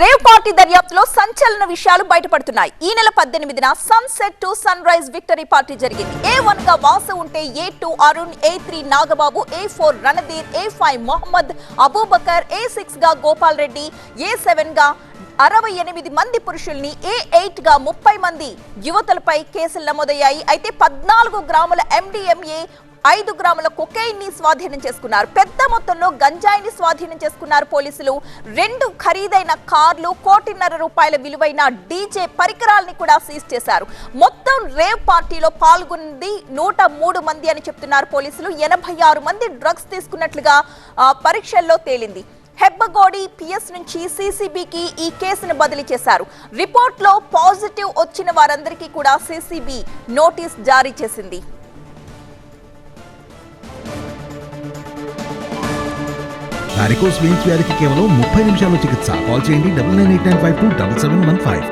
Rave party దర్యాప్తులో సంచలన విషయాలు బయటపడుతున్నాయి. ఈ నెల పద్దెనిమిదిన sunset to sunrise victory party జరిగింది. ఏ వన్గా వాసు ఉంటే A two Arun A three Nagababu A four Randhir A five Mohammed Abubakar A సిక్స్గా Gopal Reddy A సెవెన్గా అరవై ఎనిమిది మంది పురుషుల్ని ఏ ఎయిట్గా ముప్పై మంది యువతలపై కేసులు నమోదయ్యాయి. అయితే పద్నాలుగు గ్రాముల ఎండిఎంఏ ఐదు గ్రాముల కొకైన్ని స్వాధీనం చేసుకున్నారు. పెద్ద మొత్తంలో గంజాయిని స్వాధీనం చేసుకున్నారు పోలీసులు. రెండు ఖరీదైన కార్లు కోటిన్నర రూపాయల విలువైన డీజే పరికరాల్ని కూడా సీజ్ చేశారు. మొత్తం రేవ్ పార్టీలో పాల్గొంది నూట మూడు మంది అని చెప్తున్నారు పోలీసులు. ఎనభై ఆరు మంది డ్రగ్స్ తీసుకున్నట్లుగా పరీక్షల్లో తేలింది. హెబ్బగోడి పిఎస్ నుంచి సీసీబీకి ఈ కేసును బదిలీ చేశారు. రిపోర్ట్లో పాజిటివ్ వచ్చిన వారందరికీ కూడా సీసీబీ నోటీస్ జారీ చేసింది. వారికోస్ వెయిన్స్ వ్యాధికి కేవలం ముప్పై నిమిషాల్లో చికిత్స. కాల్ చేయండి double nine eight nine five two double seven one five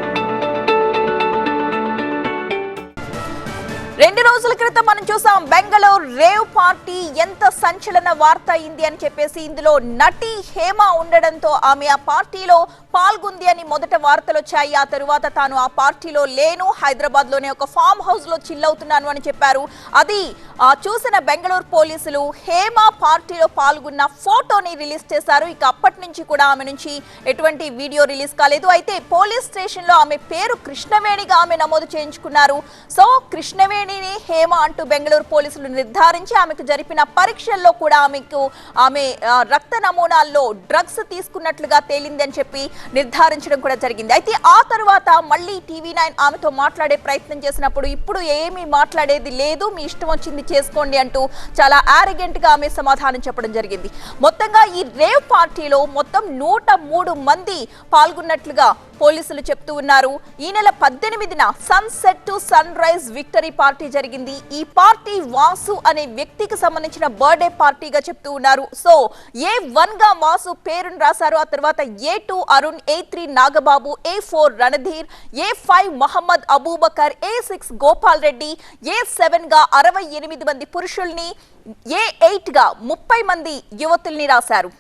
రెండు రోజుల క్రితం మనం చూసాం బెంగళూరు రేవ్ పార్టీ ఎంత సంచలన వార్త అయింది అని చెప్పేసి ఇందులో నటి హేమ ఉండడంతో ఆమె ఆ పార్టీలో పాల్గొంది అని మొదట వార్తలు వచ్చాయి. ఆ తరువాత తాను ఆ పార్టీలో లేను హైదరాబాద్లోనే ఒక ఫామ్ హౌస్లో చిల్ అవుతున్నాను అని చెప్పారు. అది ఆ, చూసిన బెంగళూరు పోలీసులు హేమ పార్టీలో పాల్గొన్న ఫోటోని రిలీజ్ చేశారు. ఇక అప్పటి నుంచి కూడా ఆమె నుంచి ఎటువంటి వీడియో రిలీజ్ కాలేదు. అయితే పోలీస్ స్టేషన్లో ఆమె పేరు కృష్ణవేణిగా ఆమె నమోదు చేయించుకున్నారు. సో కృష్ణవేణి కృష్ణవేణిని హేమ అంటూ బెంగళూరు పోలీసులు నిర్ధారించి ఆమెకు జరిపిన పరీక్షల్లో కూడా ఆమెకు ఆమె రక్త నమూనాల్లో డ్రగ్స్ తీసుకున్నట్లుగా తేలింది అని చెప్పి నిర్ధారించడం కూడా జరిగింది. అయితే ఆ తర్వాత మళ్ళీ టీవీ నైన్ ఆమెతో మాట్లాడే ప్రయత్నం చేసినప్పుడు ఇప్పుడు ఏమీ మాట్లాడేది లేదు మీ ఇష్టం వచ్చింది చేసుకోండి అంటూ చాలా arrogant గా ఆమె సమాధానం చెప్పడం జరిగింది. మొత్తంగా ఈ రేవ్ పార్టీలో మొత్తం నూట మూడు మంది పాల్గొన్నట్లుగా పోలీసులు చెప్తూ ఉన్నారు. ఈ నెల పద్దెనిమిదిన sunset to sunrise victory party జరిగింది. ఈ పార్టీ వాసు అనే వ్యక్తికి సంబంధించిన బర్త్డే పార్టీగా చెప్తూ ఉన్నారు. సో ఏ వన్గా వాసు పేరును రాశారు. ఆ తర్వాత A two Arun A three Nagababu A four Randhir A five Mohammad Abubakar A six Gopal Reddy A సెవెన్గా అరవై ఎనిమిది మంది పురుషుల్ని ఏ ఎయిట్గా ముప్పై మంది యువతుల్ని రాశారు.